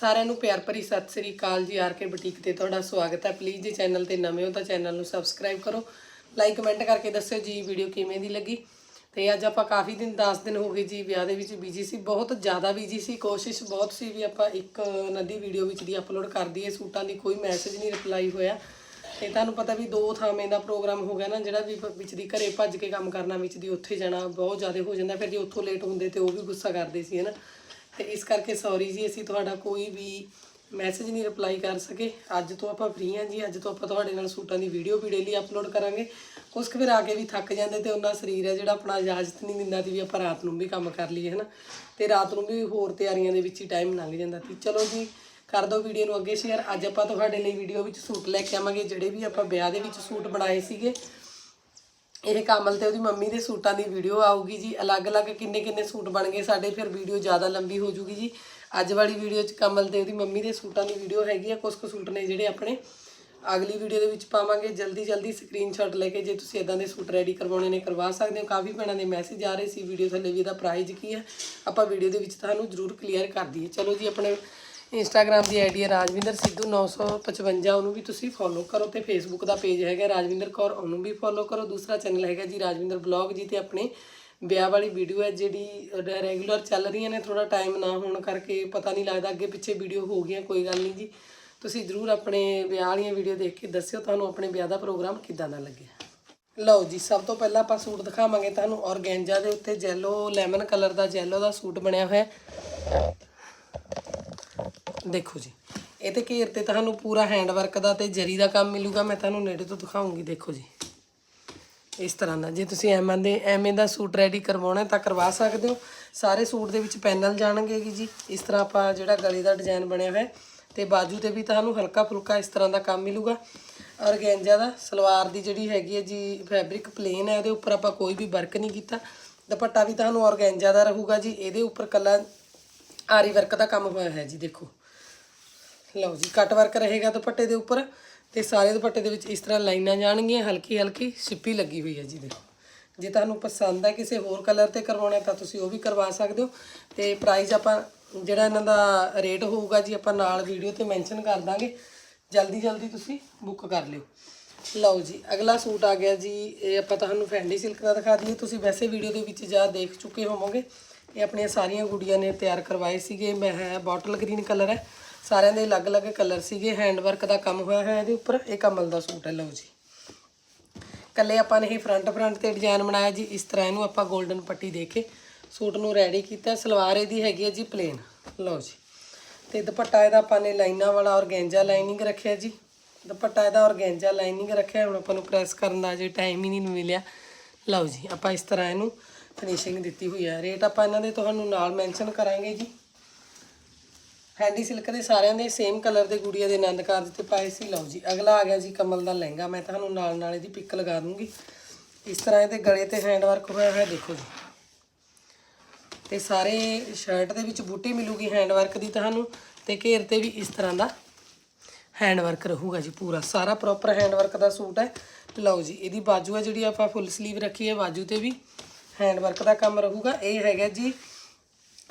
ਸਾਰਿਆਂ ਨੂੰ ਪਿਆਰ ਭਰੀ ਸਤਿ ਸ੍ਰੀ ਅਕਾਲ ਜੀ, ਆਰ ਕੇ ਬੁਟੀਕ ਤੇ ਤੁਹਾਡਾ ਸਵਾਗਤ ਹੈ। ਪਲੀਜ਼ ਜੇ ਚੈਨਲ ਤੇ ਨਵੇਂ ਹੋ ਤਾਂ ਚੈਨਲ ਨੂੰ ਸਬਸਕ੍ਰਾਈਬ ਕਰੋ। ਲਾਈਕ ਕਮੈਂਟ ਕਰਕੇ ਦੱਸਿਓ ਜੀ ਵੀਡੀਓ ਕਿਵੇਂ ਦੀ ਲੱਗੀ। ਤੇ ਅੱਜ ਆਪਾਂ ਕਾਫੀ ਦਿਨ 10 ਦਿਨ ਹੋ ਗਏ ਜੀ, ਵਿਆਹ ਦੇ ਵਿੱਚ ਬਿਜ਼ੀ ਸੀ, ਬਹੁਤ ਜ਼ਿਆਦਾ ਬਿਜ਼ੀ ਸੀ। ਕੋਸ਼ਿਸ਼ ਬਹੁਤ ਸੀ ਵੀ ਆਪਾਂ ਇੱਕ ਨਦੀ ਵੀਡੀਓ ਵਿੱਚ ਦੀ ਅਪਲੋਡ ਕਰ ਦਈਏ। ਸੂਟਾਂ ਦੀ ਕੋਈ ਮੈਸੇਜ ਨਹੀਂ ਰਿਪਲਾਈ ਹੋਇਆ। ਤੇ ਤੁਹਾਨੂੰ ਪਤਾ ਵੀ ਦੋ ਥਾਵੇਂ ਦਾ ਪ੍ਰੋਗਰਾਮ ਹੋ ਗਿਆ ਨਾ, ਜਿਹੜਾ ਵੀ ਵਿੱਚ ਦੀ ਘਰੇ ਭੱਜ ਕੇ ਕੰਮ ਕਰਨਾ, ਵਿੱਚ ਦੀ ਉੱਥੇ ਜਾਣਾ, ਬਹੁਤ ਜ਼ਿਆਦਾ ਹੋ ਜਾਂਦਾ। ਫਿਰ ਜੇ ਉੱਥੋਂ ਲੇਟ ਹੁੰਦੇ ਤੇ ਉਹ ਵੀ ਗੁੱਸਾ ਕਰਦੇ ਸੀ, ਹਨਾ। ਤੇ ਇਸ ਕਰਕੇ ਸੌਰੀ ਜੀ, ਅਸੀਂ ਤੁਹਾਡਾ ਕੋਈ ਵੀ ਮੈਸੇਜ ਨਹੀਂ ਰਿਪਲਾਈ ਕਰ ਸਕੇ। ਅੱਜ ਤੋਂ ਆਪਾਂ ਫ੍ਰੀ ਹਾਂ ਜੀ, ਅੱਜ ਤੋਂ ਆਪਾਂ ਤੁਹਾਡੇ ਨਾਲ ਸੂਟਾਂ ਦੀ ਵੀਡੀਓ ਵੀ ਡੇਲੀ ਅਪਲੋਡ ਕਰਾਂਗੇ। ਕੁਛ ਕੁ ਫਿਰ ਆ ਕੇ ਵੀ ਥੱਕ ਜਾਂਦੇ ਤੇ ਉਹਨਾਂ ਸਰੀਰ ਹੈ ਜਿਹੜਾ ਆਪਣਾ ਇਜਾਜ਼ਤ ਨਹੀਂ ਦਿੰਦਾ ਤੇ ਵੀ ਆਪਾਂ ਰਾਤ ਨੂੰ ਵੀ ਕੰਮ ਕਰ ਲਈਏ, ਹਨਾ। ਤੇ ਰਾਤ ਨੂੰ ਵੀ ਹੋਰ ਤਿਆਰੀਆਂ ਦੇ ਵਿੱਚ ਹੀ ਟਾਈਮ ਲੰਘ ਜਾਂਦਾ ਤੇ ਚਲੋ ਜੀ, ਕਰ ਦਿਓ ਵੀਡੀਓ ਨੂੰ ਅੱਗੇ ਸ਼ੇਅਰ ਅੱਜ ਆਪਾਂ ਤੁਹਾਡੇ ਲਈ ਵੀਡੀਓ ਵਿੱਚ ਸੂਟ ਲੈ ਕੇ ਆਵਾਂਗੇ, ਜਿਹੜੇ ਵੀ ਆਪਾਂ ਵਿਆਹ ਦੇ ਵਿੱਚ ਸੂਟ ਬਣਾਏ ਸੀਗੇ। ਇਹ ਕਮਲ ਤੇ ਉਹਦੀ ਮੰਮੀ ਦੇ ਸੂਟਾਂ ਦੀ ਵੀਡੀਓ ਆਊਗੀ ਜੀ। ਅਲੱਗ-ਅਲੱਗ ਕਿੰਨੇ-ਕਿੰਨੇ ਸੂਟ ਬਣ ਗਏ ਸਾਡੇ, ਫਿਰ ਵੀਡੀਓ ਜ਼ਿਆਦਾ ਲੰਬੀ ਹੋ ਜੂਗੀ ਜੀ। ਅੱਜ ਵਾਲੀ ਵੀਡੀਓ 'ਚ ਕਮਲ ਤੇ ਉਹਦੀ ਮੰਮੀ ਦੇ ਸੂਟਾਂ ਦੀ ਵੀਡੀਓ ਹੈਗੀ ਆ। ਕੁਝ ਕੁ ਸੂਟ ਨੇ ਜਿਹੜੇ ਆਪਣੇ। ਅਗਲੀ ਵੀਡੀਓ ਦੇ ਵਿੱਚ ਪਾਵਾਂਗੇ। ਜਲਦੀ ਜਲਦੀ ਸਕਰੀਨਸ਼ਾਟ ਲੈ ਕੇ ਜੇ ਤੁਸੀਂ ਇਦਾਂ ਦੇ ਸੂਟ ਰੈਡੀ ਕਰਵਾਉਣੇ ਨੇ, ਕਰਵਾ ਸਕਦੇ ਹੋ। ਕਾਫੀ ਭੈਣਾਂ ਦੇ ਮੈਸੇਜ ਆ ਰਹੇ ਸੀ ਵੀਡੀਓ ਥੱਲੇ ਵੀ ਇਹਦਾ ਪ੍ਰਾਈਜ਼ ਕੀ ਹੈ ਆਪਾਂ ਵੀਡੀਓ ਦੇ ਵਿੱਚ ਤੁਹਾਨੂੰ ਜ਼ਰੂਰ ਕਲੀਅਰ ਕਰ ਦਈਏ। ਚਲੋ ਜੀ, ਆਪਣੇ ਇੰਸਟਾਗ੍ਰam ਦੀ ਆਈਡੀ ਹੈ ਰਾਜਵਿੰਦਰ ਸਿੱਧੂ 955 ਉਹਨੂੰ ਵੀ ਤੁਸੀਂ ਫੋਲੋ ਕਰੋ ਤੇ ਫੇਸਬੁੱਕ ਦਾ ਪੇਜ ਹੈਗਾ ਰਾਜਵਿੰਦਰ ਕੌਰ, ਉਹਨੂੰ ਵੀ ਫੋਲੋ ਕਰੋ। ਦੂਸਰਾ ਚੈਨਲ ਹੈਗਾ ਜੀ ਰਾਜਵਿੰਦਰ ਬਲੌਗ ਜੀ ਤੇ ਆਪਣੇ ਵਿਆਹ ਵਾਲੀ ਵੀਡੀਓ ਹੈ ਜਿਹੜੀ ਰੈਗੂਲਰ ਚੱਲ ਰਹੀਆਂ ਨੇ ਥੋੜਾ ਟਾਈਮ ਨਾ ਹੋਣ ਕਰਕੇ ਪਤਾ ਨਹੀਂ ਲੱਗਦਾ, ਅੱਗੇ ਪਿੱਛੇ ਵੀਡੀਓ ਹੋ ਗਈਆਂ, ਕੋਈ ਗੱਲ ਨਹੀਂ ਜੀ। ਤੁਸੀਂ ਜ਼ਰੂਰ ਆਪਣੇ ਵਿਆਹ ਵਾਲੀਆਂ ਵੀਡੀਓ ਦੇਖ ਕੇ ਦੱਸਿਓ, ਤੁਹਾਨੂੰ ਆਪਣੇ ਵਿਆਹ ਦਾ ਪ੍ਰੋਗਰਾਮ ਕਿੱਦਾਂ ਦਾ ਲੱਗਿਆ। ਲਓ ਜੀ, ਸਭ ਤੋਂ ਪਹਿਲਾਂ ਆਪਾਂ ਸੂਟ ਦਿਖਾਵਾਂਗੇ ਤੁਹਾਨੂੰ ਔਰਗੈਂਜਾ ਦੇ ਉੱਤੇ ਜੈਲੋ ਲੈਮਨ ਕਲਰ ਦਾ ਜੈਲੋ ਦਾ ਸੂਟ ਬਣਿਆ ਹੋਇਆ। ਦੇਖੋ ਜੀ ਇਹਦੇ ਘੇਰ ਤੇ ਤੁਹਾਨੂੰ ਪੂਰਾ ਹੈਂਡ ਵਰਕ ਦਾ ਤੇ ਜਰੀ ਦਾ ਕੰਮ ਮਿਲੂਗਾ, ਮੈਂ ਤੁਹਾਨੂੰ ਨੇੜੇ ਤੋਂ ਦਿਖਾਉਂਗੀ, ਦੇਖੋ ਜੀ। ਇਸ ਤਰ੍ਹਾਂ ਦਾ, ਜੇ ਤੁਸੀਂ ਐਵੇਂ ਦੇ, ਐਵੇਂ ਦਾ ਸੂਟ ਰੈਡੀ ਕਰਵਾਉਣਾ ਤਾਂ ਕਰਵਾ ਸਕਦੇ ਹੋ। ਸਾਰੇ ਸੂਟ ਦੇ ਵਿੱਚ ਪੈਨਲ ਜਾਣਗੇ ਜੀ, ਇਸ ਤਰ੍ਹਾਂ ਆਪਾਂ ਜਿਹੜਾ ਗਲੇ ਦਾ ਡਿਜ਼ਾਈਨ ਬਣਿਆ ਹੋਇਆ ਹੈ, ਤੇ ਬਾਜੂ ਤੇ ਵੀ ਤੁਹਾਨੂੰ ਹਲਕਾ ਫੁਲਕਾ ਇਸ ਤਰ੍ਹਾਂ ਦਾ ਕੰਮ ਮਿਲੂਗਾ। ਔਰਗੈਂਜਾ ਦਾ, ਸਲਵਾਰ ਦੀ ਜਿਹੜੀ ਹੈਗੀ ਹੈ ਜੀ ਫੈਬਰਿਕ ਪਲੇਨ ਹੈ ਉਹਦੇ ਉੱਪਰ ਆਪਾਂ ਕੋਈ ਵੀ ਵਰਕ ਨਹੀਂ ਕੀਤਾ। ਦੁਪੱਟਾ ਵੀ ਤੁਹਾਨੂੰ ਔਰਗੈਂਜਾ ਦਾ ਰਹੂਗਾ ਜੀ, ਇਹਦੇ ਉੱਪਰ ਕੱਲਾ ਆਰੀ ਵਰਕ ਦਾ ਕੰਮ ਹੋਇਆ ਹੈ ਜੀ, ਦੇਖੋ। ਲਓ ਜੀ ਕੱਟ ਵਰਕ ਰਹੇਗਾ ਦੁਪੱਟੇ ਦੇ ਉੱਪਰ ਤੇ ਸਾਰੇ ਦੁਪੱਟੇ ਦੇ ਵਿੱਚ ਇਸ ਤਰ੍ਹਾਂ ਲਾਈਨਾਂ ਜਾਣਗੀਆਂ, ਹਲਕੀ ਹਲਕੀ ਸਿੱਪੀ ਲੱਗੀ ਹੋਈ ਹੈ ਜੀ ਦੇਖੋ। ਜੇ ਤੁਹਾਨੂੰ ਪਸੰਦ ਹੈ ਕਿਸੇ ਹੋਰ ਕਲਰ ਤੇ ਕਰਵਾਉਣਾ ਤਾਂ ਤੁਸੀਂ ਉਹ ਵੀ ਕਰਵਾ ਸਕਦੇ ਹੋ ਤੇ ਪ੍ਰਾਈਸ ਆਪਾਂ ਜਿਹੜਾ ਇਹਨਾਂ ਦਾ ਰੇਟ ਹੋਊਗਾ ਜੀ ਆਪਾਂ ਨਾਲ ਵੀਡੀਓ ਤੇ ਮੈਂਸ਼ਨ ਕਰ ਦਾਂਗੇ। ਜਲਦੀ ਜਲਦੀ ਤੁਸੀਂ ਬੁੱਕ ਕਰ ਲਿਓ। ਲਓ ਜੀ, ਅਗਲਾ ਸੂਟ ਆ ਗਿਆ ਜੀ, ਇਹ ਆਪਾਂ ਤੁਹਾਨੂੰ ਫੈਂਡੀ ਸਿਲਕ ਦਾ ਦਿਖਾ ਦਈਏ। ਤੁਸੀਂ ਵੈਸੇ ਵੀਡੀਓ ਦੇ ਵਿੱਚ ਜਾ ਦੇਖ ਚੁੱਕੇ ਹੋਵੋਗੇ। ਇਹ ਆਪਣੀਆਂ ਸਾਰੀਆਂ ਗੁੜੀਆਂ ਨੇ ਤਿਆਰ ਕਰਵਾਏ ਸੀਗੇ। ਮੈਂ ਹੈ ਬੋਟਲ ਗ੍ਰੀਨ ਕਲਰ ਹੈ। ਸਾਰਿਆਂ ਦੇ ਅਲੱਗ-ਅਲੱਗ ਕਲਰ ਸੀਗੇ ਹੈਂਡ ਵਰਕ ਦਾ ਕੰਮ ਹੋਇਆ ਹੋਇਆ ਇਹਦੇ ਉੱਪਰ ਇਹ ਕਮਲ ਦਾ ਸੂਟ ਹੈ, ਲਓ ਜੀ। ਕੱਲੇ ਆਪਾਂ ਨੇ ਇਹ ਫਰੰਟ ਫਰੰਟ ਤੇ ਡਿਜ਼ਾਈਨ ਬਣਾਇਆ ਜੀ, ਇਸ ਤਰ੍ਹਾਂ ਇਹਨੂੰ ਆਪਾਂ 골ਡਨ ਪੱਟੀ ਦੇ ਕੇ ਸੂਟ ਨੂੰ ਰੈਡੀ ਕੀਤਾ। ਸਲਵਾਰ ਇਹਦੀ ਹੈਗੀ ਹੈ ਜੀ ਪਲੇਨ ਲਓ ਜੀ। ਤੇ ਦੁਪੱਟਾ ਇਹਦਾ ਆਪਾਂ ਨੇ ਲਾਈਨਾਂ ਵਾਲਾ ਔਰਗੈਂਜਾ ਲਾਈਨਿੰਗ ਰੱਖਿਆ ਜੀ। ਦੁਪੱਟਾ ਇਹਦਾ ਔਰਗੈਂਜਾ ਲਾਈਨਿੰਗ ਰੱਖਿਆ, ਹੁਣ ਆਪਾਂ ਨੂੰ ਪ੍ਰੈਸ ਕਰਨ ਦਾ ਜੇ ਟਾਈਮ ਹੀ ਨਹੀਂ ਮਿਲਿਆ। ਲਓ ਜੀ, ਆਪਾਂ ਇਸ ਤਰ੍ਹਾਂ ਇਹਨੂੰ ਫਿਨਿਸ਼ਿੰਗ ਦਿੱਤੀ ਹੋਈ ਹੈ। ਰੇਟ ਆਪਾਂ ਇਹਨਾਂ ਦੇ ਤੁਹਾਨੂੰ ਨਾਲ ਮੈਂਸ਼ਨ ਕਰਾਂਗੇ ਜੀ। ਹੈਂਡੀ ਸਿਲਕ ਦੇ ਸਾਰਿਆਂ ਦੇ ਸੇਮ ਕਲਰ ਦੇ ਗੁੜੀਆਂ ਦੇ ਆਨੰਦ ਕਾਰਜ ਤੇ ਪਾਏ ਸੀ। ਲਓ ਜੀ, ਅਗਲਾ ਆ ਗਿਆ ਜੀ ਕਮਲ ਦਾ ਲਹਿੰਗਾ। ਮੈਂ ਤੁਹਾਨੂੰ ਨਾਲ ਨਾਲ ਇਹਦੀ ਪਿਕ ਲਗਾ ਦੂੰਗੀ। ਇਸ ਤਰ੍ਹਾਂ ਇਹਦੇ ਗਲੇ ਤੇ ਹੈਂਡ ਵਰਕ ਹੋਇਆ ਹੋਇਆ, ਦੇਖੋ ਜੀ। ਤੇ ਸਾਰੇ ਸ਼ਰਟ ਦੇ ਵਿੱਚ ਬੂਟੀ ਮਿਲੂਗੀ ਹੈਂਡ ਵਰਕ ਦੀ ਤੁਹਾਨੂੰ ਤੇ ਘੇਰ ਤੇ ਵੀ ਇਸ ਤਰ੍ਹਾਂ ਦਾ ਹੈਂਡ ਵਰਕ ਰਹੂਗਾ ਜੀ ਪੂਰਾ। ਸਾਰਾ ਪ੍ਰੋਪਰ ਹੈਂਡ ਵਰਕ ਦਾ ਸੂਟ ਹੈ। ਲਓ ਜੀ, ਇਹਦੀ ਬਾਜੂ ਹੈ ਜਿਹੜੀ ਆਪਾਂ ਫੁੱਲ ਸਲੀਵ ਰੱਖੀ ਹੈ, ਬਾਜੂ ਤੇ ਵੀ ਹੈਂਡ ਵਰਕ ਦਾ ਕੰਮ ਰਹੂਗਾ। ਇਹ ਹੈਗਾ ਜੀ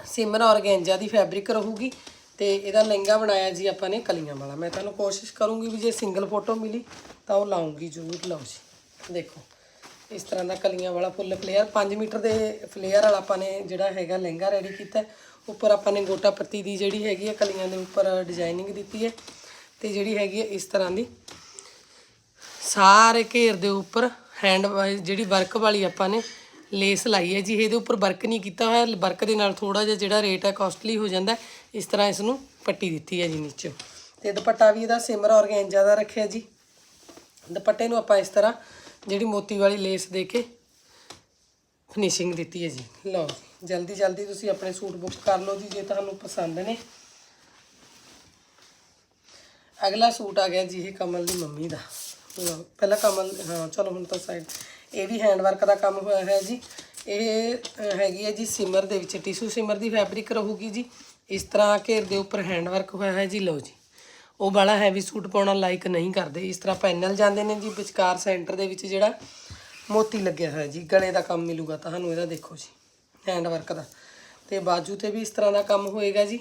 ਸਿਮਰ ਔਰਗੈਂਜਾ ਦੀ ਫੈਬਰਿਕ ਰਹੂਗੀ। ਤੇ ਇਹਦਾ ਲਹਿੰਗਾ ਬਣਾਇਆ ਜੀ ਆਪਾਂ ਨੇ ਕਲੀਆਂ ਵਾਲਾ। ਮੈਂ ਤੁਹਾਨੂੰ ਕੋਸ਼ਿਸ਼ ਕਰੂੰਗੀ ਵੀ ਜੇ ਸਿੰਗਲ ਫੋਟੋ ਮਿਲੀ ਤਾਂ ਉਹ ਲਾਉਂਗੀ ਜ਼ਰੂਰ, ਲਓ ਜੀ। ਦੇਖੋ, ਇਸ ਤਰ੍ਹਾਂ ਦਾ ਕਲੀਆਂ ਵਾਲਾ ਫੁੱਲ ਫਲੇਅਰ 5 ਮੀਟਰ ਦੇ ਫਲੇਅਰ ਵਾਲਾ ਆਪਾਂ ਨੇ ਜਿਹੜਾ ਹੈਗਾ ਲਹਿੰਗਾ ਰੈਡੀ ਕੀਤਾ। ਉੱਪਰ ਆਪਾਂ ਨੇ ਗੋਟਾ ਪੱਤੀ ਦੀ ਜਿਹੜੀ ਹੈਗੀ ਹੈ ਕਲੀਆਂ ਦੇ ਉੱਪਰ ਡਿਜ਼ਾਈਨਿੰਗ ਦਿੱਤੀ ਹੈ। ਤੇ ਜਿਹੜੀ ਹੈਗੀ ਹੈ ਇਸ ਤਰ੍ਹਾਂ ਦੀ। ਸਾਰੇ ਘੇਰ ਦੇ ਉੱਪਰ ਹੈਂਡ ਜਿਹੜੀ ਵਰਕ ਵਾਲੀ ਆਪਾਂ ਨੇ ਲੇਸ ਲਾਈ ਹੈ ਜੀ। ਇਹਦੇ ਉੱਪਰ ਵਰਕ ਨਹੀਂ ਕੀਤਾ ਹੋਇਆ। ਵਰਕ ਦੇ ਨਾਲ ਥੋੜਾ ਜਿਹਾ ਜਿਹੜਾ ਰੇਟ ਹੈ ਕਾਸਟਲੀ ਹੋ ਜਾਂਦਾ। ਇਸ ਤਰ੍ਹਾਂ ਇਸ ਨੂੰ ਪੱਟੀ ਦਿੱਤੀ ਹੈ ਜੀ ਨੀਚੇ। ਤੇ ਦੁਪੱਟਾ ਵੀ ਇਹਦਾ ਸਿਮਰ ਔਰਗੈਂਜਾ ਦਾ ਰੱਖਿਆ ਜੀ। ਦੁਪੱਟੇ ਨੂੰ ਆਪਾਂ ਇਸ ਤਰ੍ਹਾਂ ਜਿਹੜੀ ਮੋਤੀ ਵਾਲੀ ਲੇਸ ਦੇ ਕੇ ਫਿਨਿਸ਼ਿੰਗ ਦਿੱਤੀ ਹੈ ਜੀ। ਲਓ ਜੀ, ਜਲਦੀ ਜਲਦੀ ਤੁਸੀਂ ਆਪਣੇ ਸੂਟ ਬੁੱਕ ਕਰ ਲਓ ਜੀ ਜੇ ਤੁਹਾਨੂੰ ਪਸੰਦ ਨੇ। ਅਗਲਾ ਸੂਟ ਆ ਗਿਆ ਜੀ ਇਹ ਕਮਲ ਦੀ ਮੰਮੀ ਦਾ। ਲਓ, ਪਹਿਲਾਂ ਕਮਲ ਹਾਂ ਚਲੋ ਹੁਣ ਤਾਂ ਸਾਈਡ ਇਹ ਵੀ ਹੈਂਡ ਵਰਕ ਦਾ ਕੰਮ ਹੋਇਆ ਹੈ ਜੀ। ਇਹ ਹੈਗੀ ਹੈ ਜੀ ਸਿਮਰ ਦੇ ਵਿੱਚ ਟਿਸ਼ੂ ਸਿਮਰ ਦੀ ਫੈਬਰਿਕ ਰਹੂਗੀ ਜੀ। ਇਸ ਤਰ੍ਹਾਂ ਘੇਰ ਦੇ ਉੱਪਰ ਹੈਂਡ ਵਰਕ ਹੋਇਆ ਹੈ ਜੀ, ਲਓ ਜੀ। ਉਹ ਵਾਲਾ ਹੈਵੀ ਸੂਟ ਪਾਉਣਾ ਲਾਈਕ ਨਹੀਂ ਕਰਦੇ। ਇਸ ਤਰ੍ਹਾਂ ਪੈਨਲ ਜਾਂਦੇ ਨੇ ਜੀ, ਵਿਚਕਾਰ ਸੈਂਟਰ ਦੇ ਵਿੱਚ ਜਿਹੜਾ ਮੋਤੀ ਲੱਗਿਆ ਹੋਇਆ ਜੀ, ਗਲੇ ਦਾ ਕੰਮ ਮਿਲੂਗਾ ਤੁਹਾਨੂੰ, ਇਹਦਾ ਦੇਖੋ ਜੀ ਹੈਂਡ ਵਰਕ ਦਾ। ਤੇ ਬਾਜੂ ਤੇ ਵੀ ਇਸ ਤਰ੍ਹਾਂ ਦਾ ਕੰਮ ਹੋਏਗਾ ਜੀ।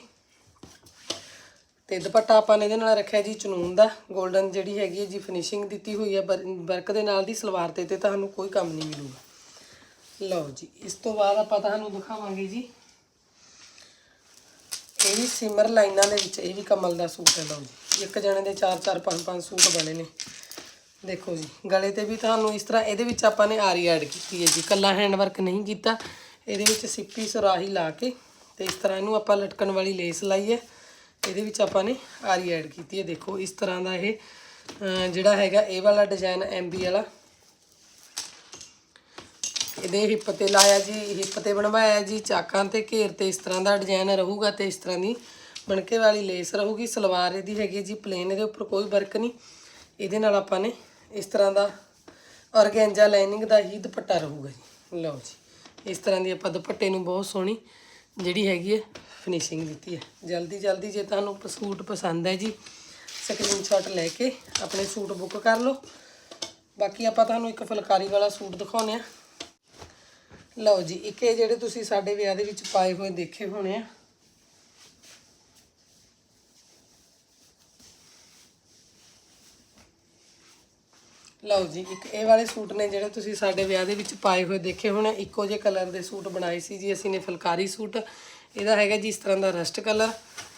ਤੇ ਦੁਪੱਟਾ ਆਪਾਂ ਨੇ ਇਹਦੇ ਨਾਲ ਰੱਖਿਆ ਜੀ, ਚਨੂਨ ਦਾ। 골ਡਨ ਜਿਹੜੀ ਹੈਗੀ ਹੈ ਜੀ ਫਿਨਿਸ਼ਿੰਗ ਦਿੱਤੀ ਹੋਈ ਹੈ ਵਰਕ ਦੇ ਨਾਲ ਦੀ ਸਲਵਾਰ ਤੇ ਤੇ ਤੁਹਾਨੂੰ ਕੋਈ ਕੰਮ ਨਹੀਂ ਮਿਲੂਗਾ। ਲਓ ਜੀ, ਇਸ ਤੋਂ ਬਾਅਦ ਆਪਾਂ ਤੁਹਾਨੂੰ ਦਿਖਾਵਾਂਗੇ ਜੀ। ਇਹ ਵੀ ਸਿਮਰ ਲਾਈਨਾਂ ਦੇ ਵਿੱਚ, ਇਹ ਵੀ ਕਮਲ ਦਾ ਸੂਟ ਹੈ ਲਓ ਜੀ। ਇੱਕ ਜਣੇ ਦੇ 4 4 5 5 ਸੂਟ ਬਣੇ ਨੇ। ਦੇਖੋ ਜੀ, ਗਲੇ ਤੇ ਵੀ ਤੁਹਾਨੂੰ ਇਸ ਤਰ੍ਹਾਂ, ਇਹਦੇ ਵਿੱਚ ਆਪਾਂ ਨੇ ਆਰੀ ਐਡ ਕੀਤੀ ਹੈ ਜੀ। ਕੱਲਾ ਹੈਂਡ ਵਰਕ ਨਹੀਂ ਕੀਤਾ। ਇਹਦੇ ਵਿੱਚ ਸਿੱਪੀ ਸੁਰਾਹੀ ਲਾ ਕੇ ਤੇ ਇਸ ਤਰ੍ਹਾਂ ਇਹਨੂੰ ਆਪਾਂ ਲਟਕਣ ਵਾਲੀ ਲੇਸ ਲਾਈ ਹੈ। ਇਹਦੇ ਵਿੱਚ ਆਪਾਂ ਨੇ ਆਰੀ ਐਡ ਕੀਤੀ ਹੈ। ਦੇਖੋ, ਇਸ ਤਰ੍ਹਾਂ ਦਾ ਇਹ ਜਿਹੜਾ ਹੈਗਾ, ਇਹ ਵਾਲਾ ਡਿਜ਼ਾਈਨ ਐਮਬੀ ਵਾਲਾ ਇਹਦੇ ਹਿੱਪ ਤੇ ਲਾਇਆ ਜੀ, ਹਿੱਪ ਤੇ ਬਣਵਾਇਆ ਜੀ, ਚਾਕਾਂ ਤੇ ਘੇਰ ਤੇ ਇਸ ਤਰ੍ਹਾਂ ਦਾ ਡਿਜ਼ਾਈਨ ਰਹੂਗਾ ਤੇ ਇਸ ਤਰ੍ਹਾਂ ਦੀ ਬਣਕੇ ਵਾਲੀ ਲੇਸ ਰਹੂਗੀ। ਸਲਵਾਰ ਇਹਦੀ ਹੈਗੀ ਜੀ ਪਲੇਨ ਇਹਦੇ ਉੱਪਰ ਕੋਈ ਵਰਕ ਨਹੀਂ। ਇਹਦੇ ਨਾਲ ਆਪਾਂ ਨੇ ਇਸ ਤਰ੍ਹਾਂ ਦਾ ਔਰਗੈਂਜਾ ਲਾਈਨਿੰਗ ਦਾ ਹੀ ਦੁਪੱਟਾ ਰਹੂਗਾ ਜੀ। ਲਓ ਜੀ, ਇਸ ਤਰ੍ਹਾਂ ਦੀ ਆਪਾਂ ਦੁਪੱਟੇ ਨੂੰ ਬਹੁਤ ਸੋਹਣੀ ਜਿਹੜੀ ਹੈਗੀ ਹੈ ਫਿਨਿਸ਼ਿੰਗ ਦਿੱਤੀ ਹੈ। ਜਲਦੀ ਜਲਦੀ ਜੇ ਤੁਹਾਨੂੰ ਸੂਟ ਪਸੰਦ ਹੈ ਜੀ ਸਕਰੀਨਸ਼ਾਟ ਲੈ ਕੇ ਆਪਣੇ ਸੂਟ ਬੁੱਕ ਕਰ ਲਓ। ਬਾਕੀ ਆਪਾਂ ਤੁਹਾਨੂੰ ਇੱਕ ਫੁਲਕਾਰੀ ਵਾਲਾ ਸੂਟ ਦਿਖਾਉਂਦੇ ਆ ਲਓ ਜੀ, ਇੱਕ ਇਹ ਜਿਹੜੇ ਤੁਸੀਂ ਸਾਡੇ ਵਿਆਹ ਦੇ ਵਿੱਚ ਪਾਏ ਹੋਏ ਦੇਖੇ ਹੋਣੇ ਆ। ਲਓ ਜੀ, ਇੱਕ ਇਹ ਵਾਲੇ ਸੂਟ ਨੇ ਜਿਹੜੇ ਤੁਸੀਂ ਸਾਡੇ ਵਿਆਹ ਦੇ ਵਿੱਚ ਪਾਏ ਹੋਏ ਦੇਖੇ ਹੋਣੇ ਇੱਕੋ ਜਿਹੇ ਕਲਰ ਦੇ ਸੂਟ ਬਣਾਏ ਸੀ ਜੀ, ਅਸੀਂ ਨੇ ਫੁਲਕਾਰੀ ਸੂਟ। ਇਹਦਾ ਹੈਗਾ ਜੀ, ਇਸ ਤਰ੍ਹਾਂ ਦਾ ਰਸਟ ਕਲਰ।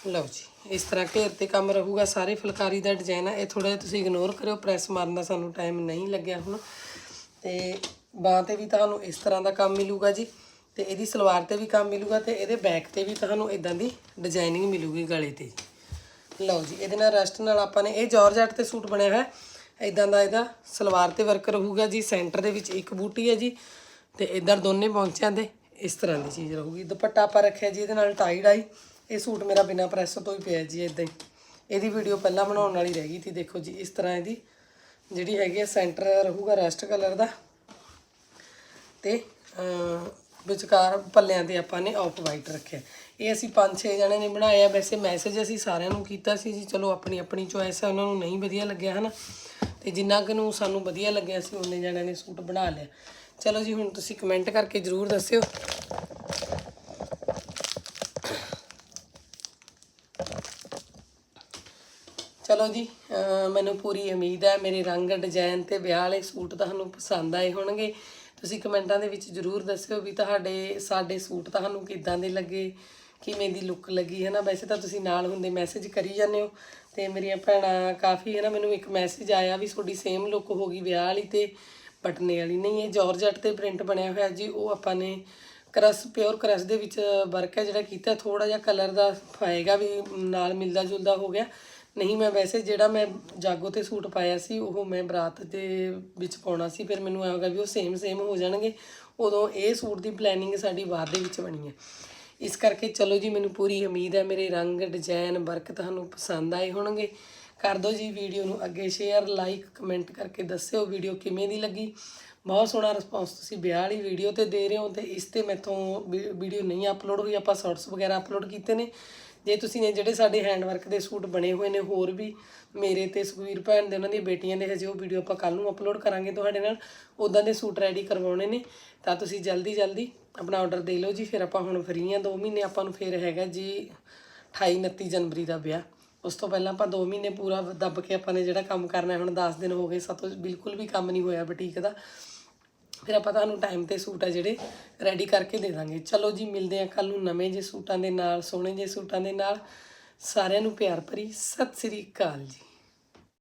ਲਓ ਜੀ, ਇਸ ਤਰ੍ਹਾਂ ਘੇਰ ਤੇ ਕੰਮ ਰਹੂਗਾ, ਸਾਰੇ ਫੁਲਕਾਰੀ ਦਾ ਡਿਜ਼ਾਈਨ ਹੈ ਇਹ ਥੋੜਾ ਜਿਹਾ ਤੁਸੀਂ ਇਗਨੋਰ ਕਰਿਓ ਪ੍ਰੈਸ ਮਾਰਨ ਦਾ ਸਾਨੂੰ ਟਾਈਮ ਨਹੀਂ ਲੱਗਿਆ ਹੁਣ। ਤੇ ਬਾਂਹ ਤੇ ਵੀ ਤੁਹਾਨੂੰ ਇਸ ਤਰ੍ਹਾਂ ਦਾ ਕੰਮ ਮਿਲੂਗਾ ਜੀ ਤੇ ਇਹਦੀ ਸਲਵਾਰ ਤੇ ਵੀ ਕੰਮ ਮਿਲੂਗਾ ਤੇ ਇਹਦੇ ਬੈਕ ਤੇ ਵੀ ਤੁਹਾਨੂੰ ਇਦਾਂ ਦੀ ਡਿਜ਼ਾਈਨਿੰਗ ਮਿਲੂਗੀ ਗਲੇ ਤੇ ਜੀ। ਲਓ ਜੀ, ਇਹਦੇ ਨਾਲ ਰੈਸਟ ਨਾਲ ਆਪਾਂ ਨੇ ਇਹ ਜਾਰਜਟ ਤੇ ਸੂਟ ਬਣਿਆ ਹੋਇਆ। ਇਦਾਂ ਦਾ ਇਹਦਾ ਸਲਵਾਰ ਤੇ ਵਰਕ ਰਹੂਗਾ ਜੀ ਸੈਂਟਰ ਦੇ ਵਿੱਚ ਇੱਕ ਬੂਟੀ ਹੈ ਜੀ ਤੇ ਇਧਰ ਦੋਨੇ ਪੌਂਚਿਆਂ ਦੇ ਇਸ ਤਰ੍ਹਾਂ ਦੀ ਚੀਜ਼ ਰਹੂਗੀ। ਦੁਪੱਟਾ ਆਪਾਂ ਰੱਖਿਆ ਜੀ, ਇਹਦੇ ਨਾਲ ਟਾਈ ਡਾਈ ਇਹ ਸੂਟ ਮੇਰਾ ਬਿਨਾ ਪ੍ਰੈਸ ਤੋਂ ਹੀ ਪਿਆ ਜੀ ਇਦਾਂ ਹੀ। ਇਹਦੀ ਵੀਡੀਓ ਪਹਿਲਾਂ ਬਣਾਉਣ ਵਾਲੀ ਰਹਿ ਗਈ ਸੀ, ਦੇਖੋ ਜੀ, ਇਸ ਤਰ੍ਹਾਂ ਇਹਦੀ ਜਿਹੜੀ ਹੈਗੀ ਹੈ ਸੈਂਟਰ ਰਹੂਗਾ ਰੈਸਟ ਕਲਰ ਦਾ। ਤੇ ਵਿਚਕਾਰ ਪੱਲਿਆਂ ਤੇ ਆਪਾਂ ਨੇ ਆਫ ਵਾਈਟ ਰੱਖਿਆ। ਇਹ ਅਸੀਂ ਪੰਜ ਛੇ ਜਣੇ ਨੇ ਬਣਾਇਆ ਵੈਸੇ ਮੈਸੇਜ ਅਸੀਂ ਸਾਰਿਆਂ ਨੂੰ ਕੀਤਾ ਸੀ ਜੀ, ਚਲੋ ਆਪਣੀ ਆਪਣੀ ਚੋਇਸ ਹੈ ਉਹਨਾਂ ਨੂੰ ਨਹੀਂ ਵਧੀਆ ਲੱਗਿਆ, ਹਨਾ? ਤੇ ਜਿੰਨਾ ਕੁ ਨੂੰ ਸਾਨੂੰ ਵਧੀਆ ਲੱਗਿਆ ਸੀ, ਉਹਨੇ ਜਣਿਆਂ ਨੇ ਸੂਟ ਬਣਾ ਲਿਆ। ਚਲੋ ਜੀ, ਹੁਣ ਤੁਸੀਂ ਕਮੈਂਟ ਕਰਕੇ ਜਰੂਰ ਦੱਸਿਓ। ਚਲੋ ਜੀ ਮੈਨੂੰ ਪੂਰੀ ਉਮੀਦ ਹੈ ਮੇਰੇ ਰੰਗ ਡਿਜ਼ਾਈਨ ਤੇ ਵਿਆਹ ਵਾਲੇ ਸੂਟ ਤੁਹਾਨੂੰ ਪਸੰਦ ਆਏ ਹੋਣਗੇ। ਤੁਸੀਂ ਕਮੈਂਟਾਂ ਦੇ ਵਿੱਚ ਜਰੂਰ ਦੱਸਿਓ ਵੀ ਤੁਹਾਡੇ, ਸਾਡੇ ਸੂਟ ਤੁਹਾਨੂੰ ਕਿੱਦਾਂ ਦੇ ਲੱਗੇ, ਕਿਵੇਂ ਦੀ ਲੁੱਕ ਲੱਗੀ ਹੈ ਨਾ ਵੈਸੇ ਤਾਂ ਤੁਸੀਂ ਨਾਲ ਹੁੰਦੇ ਮੈਸੇਜ ਕਰੀ ਜਾਂਦੇ ਹੋ ਤੇ ਮੇਰੀਆਂ ਭੈਣਾਂ ਕਾਫੀ ਹੈ ਨਾ ਮੈਨੂੰ ਇੱਕ ਮੈਸੇਜ ਆਇਆ ਵੀ ਤੁਹਾਡੀ ਸੇਮ ਲੁੱਕ ਹੋ ਗਈ ਵਿਆਹ ਵਾਲੀ ਤੇ ਬਟਨੇ ਵਾਲੀ। ਨਹੀਂ, ਇਹ ਜਾਰਜਟ ਤੇ ਪ੍ਰਿੰਟ ਬਣਿਆ ਹੋਇਆ ਜੀ, ਉਹ ਆਪਾਂ ਨੇ ਕਰਸ ਪਿਓਰ ਕਰਸ ਦੇ ਵਿੱਚ ਵਰਕ ਹੈ ਜਿਹੜਾ ਕੀਤਾ ਥੋੜਾ ਜਿਹਾ ਕਲਰ ਦਾ ਆਏਗਾ ਵੀ ਨਾਲ ਮਿਲਦਾ ਜੁਲਦਾ ਹੋ ਗਿਆ। ਨਹੀਂ, ਮੈਂ ਵੈਸੇ ਜਿਹੜਾ ਮੈਂ ਜਾਗੋ ਤੇ ਸੂਟ ਪਾਇਆ ਸੀ, ਉਹ ਮੈਂ ਬਰਾਤ ਦੇ ਵਿੱਚ ਪਾਉਣਾ ਸੀ, ਫਿਰ ਮੈਨੂੰ ਐਂ ਹੋ ਗਿਆ ਵੀ ਉਹ ਸੇਮ ਸੇਮ ਹੋ ਜਾਣਗੇ, ਉਦੋਂ ਇਹ ਸੂਟ ਦੀ ਪਲੈਨਿੰਗ ਸਾਡੀ ਬਾਅਦ ਦੇ ਵਿੱਚ ਬਣੀ ਹੈ। ਇਸ ਕਰਕੇ ਚਲੋ ਜੀ, ਮੈਨੂੰ ਪੂਰੀ ਉਮੀਦ ਹੈ, ਮੇਰੇ ਰੰਗ ਡਿਜ਼ਾਈਨ ਵਰਕ ਤੁਹਾਨੂੰ ਪਸੰਦ ਆਏ ਹੋਣਗੇ। ਕਰ ਦਿਓ ਜੀ ਵੀਡੀਓ ਨੂੰ ਅੱਗੇ ਸ਼ੇਅਰ ਲਾਈਕ ਕਮੈਂਟ ਕਰਕੇ ਦੱਸਿਓ ਵੀਡੀਓ ਕਿਵੇਂ ਦੀ ਲੱਗੀ। ਬਹੁਤ ਸੋਹਣਾ ਰਿਸਪੌਂਸ ਤੁਸੀਂ ਵਿਆਹ ਵਾਲੀ ਵੀਡੀਓ ਤੇ ਦੇ ਰਹੇ ਹੋ ਤੇ ਇਸ ਤੇ ਮੈਥੋਂ ਵੀਡੀਓ ਨਹੀਂ ਅਪਲੋਡ ਹੋਈ, ਆਪਾਂ ਸ਼ਾਰਟਸ ਵਗੈਰਾ ਅਪਲੋਡ ਕੀਤੇ ਨੇ। ਜੇ ਤੁਸੀਂ ਨੇ ਜਿਹੜੇ ਸਾਡੇ ਹੈਂਡਵਰਕ ਦੇ ਸੂਟ ਬਣੇ ਹੋਏ ਨੇ ਹੋਰ ਵੀ ਮੇਰੇ ਤੇ ਸੁਖਵੀਰ ਭੈਣ ਦੇ ਉਹਨਾਂ ਦੀਆਂ ਬੇਟੀਆਂ ਦੇ ਹਜੇ ਉਹ ਵੀਡੀਓ ਆਪਾਂ ਕੱਲ ਨੂੰ ਅਪਲੋਡ ਕਰਾਂਗੇ ਤੁਹਾਡੇ ਨਾਲ ਉਦਾਂ ਦੇ ਸੂਟ ਰੈਡੀ ਕਰਵਾਉਣੇ ਨੇ, ਤਾਂ ਤੁਸੀਂ ਜਲਦੀ ਜਲਦੀ ਆਪਣਾ ਆਰਡਰ ਦੇ ਲਓ ਜੀ, ਫਿਰ ਆਪਾਂ ਹੁਣ ਫਰੀ ਆ 2 ਮਹੀਨੇ ਆਪਾਂ ਨੂੰ ਫਿਰ ਹੈਗਾ ਜੀ 28 29 ਜਨਵਰੀ ਦਾ ਵਿਆਹ। ਉਸ ਤੋਂ ਪਹਿਲਾਂ ਆਪਾਂ 2 ਮਹੀਨੇ ਪੂਰਾ ਦੱਬ ਕੇ ਆਪਾਂ ਨੇ ਜਿਹੜਾ ਕੰਮ ਕਰਨਾ ਹੈ, ਹੁਣ 10 ਦਿਨ ਹੋ ਗਏ, ਸਾਤੋਂ ਬਿਲਕੁਲ ਵੀ ਕੰਮ ਨਹੀਂ ਹੋਇਆ ਬੁਟੀਕ ਦਾ। ਫਿਰ ਆਪਾਂ ਤੁਹਾਨੂੰ ਟਾਈਮ ਤੇ ਸੂਟ ਆ ਜਿਹੜੇ ਰੈਡੀ ਕਰਕੇ ਦੇ ਦਾਂਗੇ। ਚਲੋ ਜੀ, ਮਿਲਦੇ ਆ ਕੱਲ ਨੂੰ ਨਵੇਂ ਜੇ ਸੂਟਾਂ ਦੇ ਨਾਲ, ਸੋਹਣੇ ਜੇ ਸੂਟਾਂ ਦੇ ਨਾਲ। ਸਾਰਿਆਂ ਨੂੰ ਪਿਆਰ ਭਰੀ, ਸਤਿ ਸ੍ਰੀ ਅਕਾਲ ਜੀ।